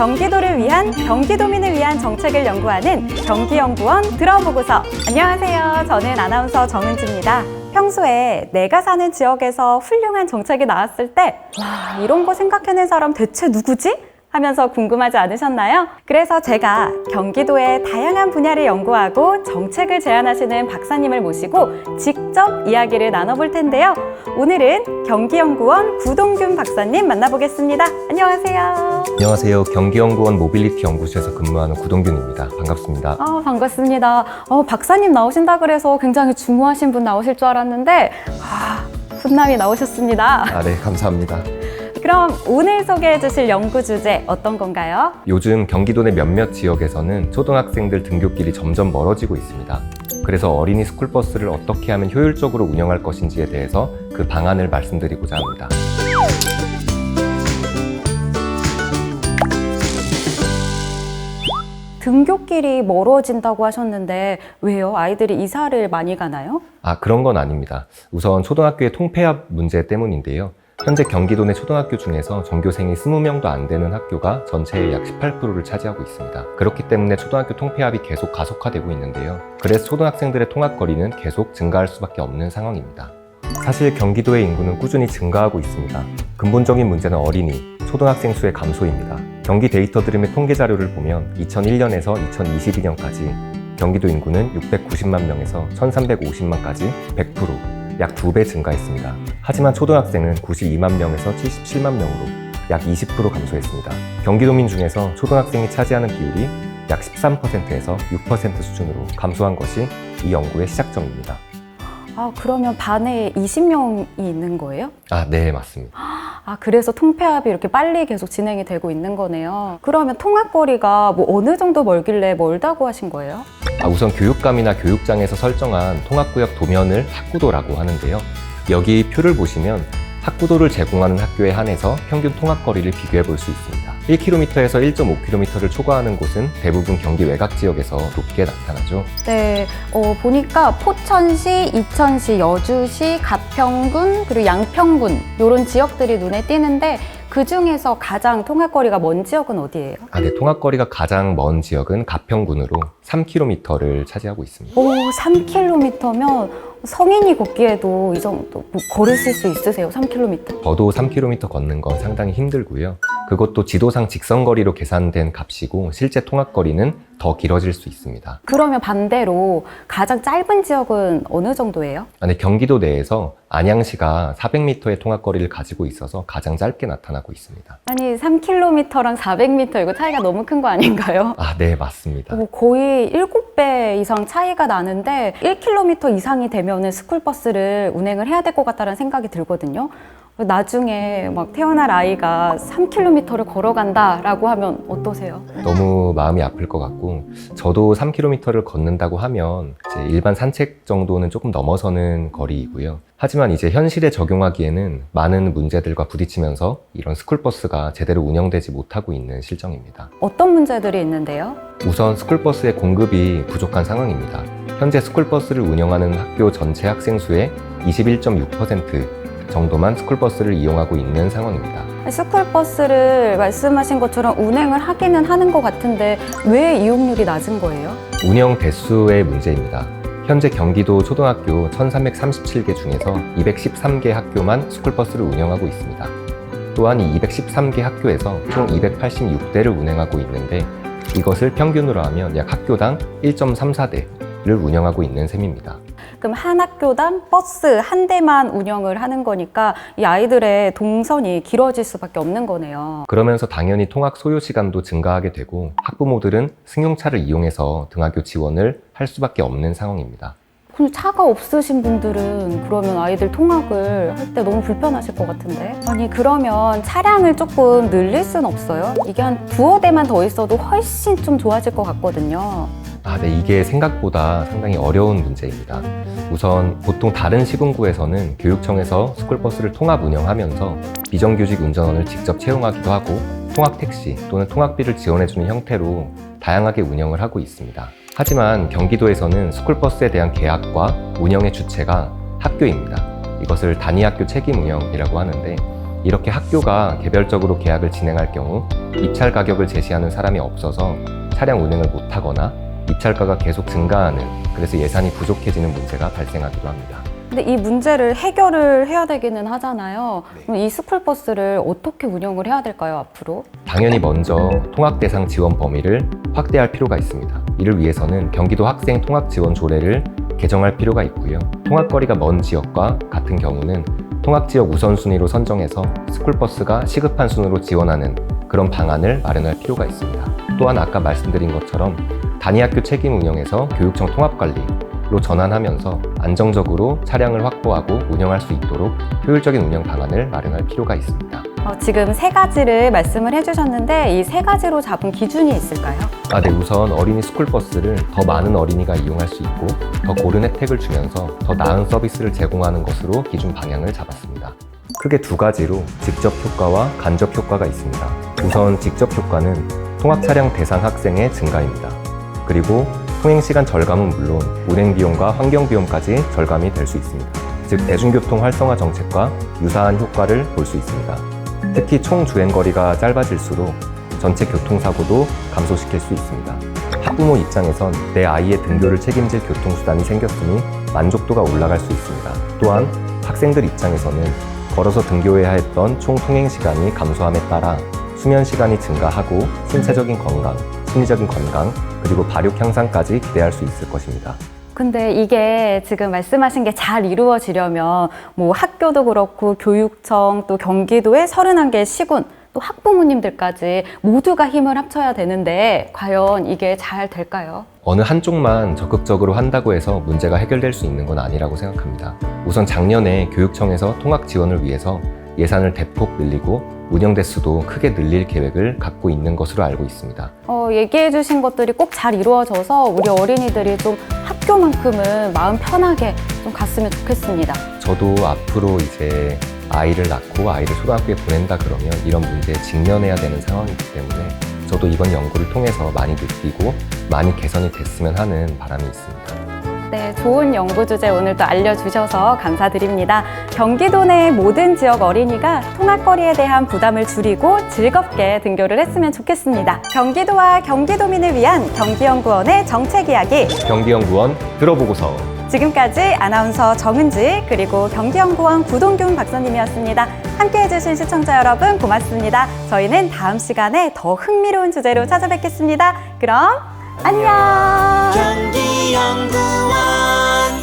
경기도를 위한 경기도민을 위한 정책을 연구하는 경기연구원 들어보고서 안녕하세요. 저는 아나운서 정은지입니다. 평소에 내가 사는 지역에서 훌륭한 정책이 나왔을 때, 와, 이런 거 생각해낸 사람 대체 누구지? 하면서 궁금하지 않으셨나요? 그래서 제가 경기도의 다양한 분야를 연구하고 정책을 제안하시는 박사님을 모시고 직접 이야기를 나눠볼 텐데요. 오늘은 경기연구원 구동균 박사님 만나보겠습니다. 안녕하세요. 안녕하세요. 경기연구원 모빌리티 연구소에서 근무하는 구동균입니다. 반갑습니다. 아, 반갑습니다. 어, 박사님 나오신다 그래서 굉장히 중후하신 분 나오실 줄 알았는데, 아, 훈남이 나오셨습니다. 아, 네, 감사합니다. 그럼 오늘 소개해 주실 연구 주제 어떤 건가요? 요즘 경기도 내 몇몇 지역에서는 초등학생들 등교길이 점점 멀어지고 있습니다. 그래서 어린이 스쿨버스를 어떻게 하면 효율적으로 운영할 것인지에 대해서 그 방안을 말씀드리고자 합니다. 등교길이 멀어진다고 하셨는데 왜요? 아이들이 이사를 많이 가나요? 아, 그런 건 아닙니다. 우선 초등학교의 통폐합 문제 때문인데요. 현재 경기도 내 초등학교 중에서 전교생이 20명도 안 되는 학교가 전체의 약 18%를 차지하고 있습니다. 그렇기 때문에 초등학교 통폐합이 계속 가속화되고 있는데요. 그래서 초등학생들의 통학거리는 계속 증가할 수밖에 없는 상황입니다. 사실 경기도의 인구는 꾸준히 증가하고 있습니다. 근본적인 문제는 어린이, 초등학생 수의 감소입니다. 경기 데이터 드림의 통계 자료를 보면 2001년에서 2022년까지 경기도 인구는 690만 명에서 1350만까지 100%, 약 2배 증가했습니다. 하지만 초등학생은 92만 명에서 77만 명으로 약 20% 감소했습니다. 경기도민 중에서 초등학생이 차지하는 비율이 약 13%에서 6% 수준으로 감소한 것이 이 연구의 시작점입니다. 아, 그러면 반에 20명이 있는 거예요? 아, 네, 맞습니다. 아, 그래서 통폐합이 이렇게 빨리 계속 진행이 되고 있는 거네요. 그러면 통학거리가 뭐 어느 정도 멀길래 멀다고 하신 거예요? 아, 우선 교육감이나 교육장에서 설정한 통학구역 도면을 학구도라고 하는데요. 여기 표를 보시면 학구도를 제공하는 학교에 한해서 평균 통학거리를 비교해 볼 수 있습니다. 1km에서 1.5km를 초과하는 곳은 대부분 경기 외곽 지역에서 높게 나타나죠. 네, 어, 보니까 포천시, 이천시, 여주시, 가평군, 그리고 양평군 이런 지역들이 눈에 띄는데 그 중에서 가장 통학거리가 먼 지역은 어디예요? 아, 네, 통학거리가 가장 먼 지역은 가평군으로 3km를 차지하고 있습니다. 오, 3km면 성인이 걷기에도 이 정도 뭐 걸으실 수 있으세요? 3km? 저도 3km 걷는 건 상당히 힘들고요. 그것도 지도상 직선거리로 계산된 값이고 실제 통학거리는 더 길어질 수 있습니다. 그러면 반대로 가장 짧은 지역은 어느 정도예요? 아, 네, 경기도 내에서 안양시가 400m의 통학거리를 가지고 있어서 가장 짧게 나타나고 있습니다. 아니 3km랑 400m 이거 차이가 너무 큰 거 아닌가요? 아, 네, 맞습니다. 어, 거의 7배 이상 차이가 나는데 1km 이상이 되면은 스쿨버스를 운행을 해야 될 것 같다는 생각이 들거든요. 나중에 막 태어날 아이가 3km를 걸어간다라고 하면 어떠세요? 너무 마음이 아플 것 같고 저도 3km를 걷는다고 하면 이제 일반 산책 정도는 조금 넘어서는 거리이고요. 하지만 이제 현실에 적용하기에는 많은 문제들과 부딪히면서 이런 스쿨버스가 제대로 운영되지 못하고 있는 실정입니다. 어떤 문제들이 있는데요? 우선 스쿨버스의 공급이 부족한 상황입니다. 현재 스쿨버스를 운영하는 학교 전체 학생 수의 21.6% 정도만 스쿨버스를 이용하고 있는 상황입니다. 스쿨버스를 말씀하신 것처럼 운행을 하기는 하는 것 같은데 왜 이용률이 낮은 거예요? 운영 대수의 문제입니다. 현재 경기도 초등학교 1337개 중에서 213개 학교만 스쿨버스를 운영하고 있습니다. 또한 이 213개 학교에서 총 286대를 운행하고 있는데 이것을 평균으로 하면 약 학교당 1.34대를 운영하고 있는 셈입니다. 그럼 한 학교당 버스 한 대만 운영을 하는 거니까 이 아이들의 동선이 길어질 수밖에 없는 거네요. 그러면서 당연히 통학 소요 시간도 증가하게 되고 학부모들은 승용차를 이용해서 등하교 지원을 할 수밖에 없는 상황입니다. 근데 차가 없으신 분들은 그러면 아이들 통학을 할 때 너무 불편하실 것 같은데. 아니, 그러면 차량을 조금 늘릴 순 없어요? 이게 한 두어 대만 더 있어도 훨씬 좀 좋아질 것 같거든요. 아, 네, 이게 생각보다 상당히 어려운 문제입니다. 우선 보통 다른 시군구에서는 교육청에서 스쿨버스를 통합 운영하면서 비정규직 운전원을 직접 채용하기도 하고 통학 택시 또는 통학비를 지원해주는 형태로 다양하게 운영을 하고 있습니다. 하지만 경기도에서는 스쿨버스에 대한 계약과 운영의 주체가 학교입니다. 이것을 단위 학교 책임 운영이라고 하는데 이렇게 학교가 개별적으로 계약을 진행할 경우 입찰 가격을 제시하는 사람이 없어서 차량 운행을 못하거나 입찰가가 계속 증가하는 그래서 예산이 부족해지는 문제가 발생하기도 합니다. 근데 이 문제를 해결을 해야 되기는 하잖아요. 그럼 이 스쿨버스를 어떻게 운영을 해야 될까요, 앞으로? 당연히 먼저 통학 대상 지원 범위를 확대할 필요가 있습니다. 이를 위해서는 경기도 학생 통학 지원 조례를 개정할 필요가 있고요. 통학거리가 먼 지역과 같은 경우는 통학 지역 우선순위로 선정해서 스쿨버스가 시급한 순으로 지원하는 그런 방안을 마련할 필요가 있습니다. 또한 아까 말씀드린 것처럼 단위학교 책임 운영에서 교육청 통합관리로 전환하면서 안정적으로 차량을 확보하고 운영할 수 있도록 효율적인 운영 방안을 마련할 필요가 있습니다. 어, 지금 세 가지를 말씀을 해주셨는데 이 세 가지로 잡은 기준이 있을까요? 아, 네. 우선 어린이 스쿨버스를 더 많은 어린이가 이용할 수 있고 더 고른 혜택을 주면서 더 나은 서비스를 제공하는 것으로 기준 방향을 잡았습니다. 크게 두 가지로 직접 효과와 간접 효과가 있습니다. 우선 직접 효과는 통학 차량 대상 학생의 증가입니다. 그리고 통행 시간 절감은 물론 운행 비용과 환경 비용까지 절감이 될 수 있습니다. 즉 대중교통 활성화 정책과 유사한 효과를 볼 수 있습니다. 특히 총 주행 거리가 짧아질수록 전체 교통사고도 감소시킬 수 있습니다. 학부모 입장에선 내 아이의 등교를 책임질 교통수단이 생겼으니 만족도가 올라갈 수 있습니다. 또한 학생들 입장에서는 걸어서 등교해야 했던 총 통행 시간이 감소함에 따라 수면 시간이 증가하고 신체적인 건강, 심리적인 건강, 그리고 발육 향상까지 기대할 수 있을 것입니다. 근데 이게 지금 말씀하신 게 잘 이루어지려면 뭐 학교도 그렇고 교육청 또 경기도의 31개 시군 또 학부모님들까지 모두가 힘을 합쳐야 되는데 과연 이게 잘 될까요? 어느 한쪽만 적극적으로 한다고 해서 문제가 해결될 수 있는 건 아니라고 생각합니다. 우선 작년에 교육청에서 통학 지원을 위해서 예산을 대폭 늘리고 운영 대수도 크게 늘릴 계획을 갖고 있는 것으로 알고 있습니다. 어, 얘기해 주신 것들이 꼭 잘 이루어져서 우리 어린이들이 좀 학교만큼은 마음 편하게 좀 갔으면 좋겠습니다. 저도 앞으로 이제 아이를 낳고 아이를 초등학교에 보낸다 그러면 이런 문제에 직면해야 되는 상황이기 때문에 저도 이번 연구를 통해서 많이 느끼고 많이 개선이 됐으면 하는 바람이 있습니다. 네, 좋은 연구 주제 오늘 또 알려주셔서 감사드립니다. 경기도 내 모든 지역 어린이가 통학거리에 대한 부담을 줄이고 즐겁게 등교를 했으면 좋겠습니다. 경기도와 경기도민을 위한 경기연구원의 정책 이야기. 경기연구원 들어보고서 지금까지 아나운서 정은지 그리고 경기연구원 구동균 박사님이었습니다. 함께 해주신 시청자 여러분 고맙습니다. 저희는 다음 시간에 더 흥미로운 주제로 찾아뵙겠습니다. 그럼 안녕! 경기 연구원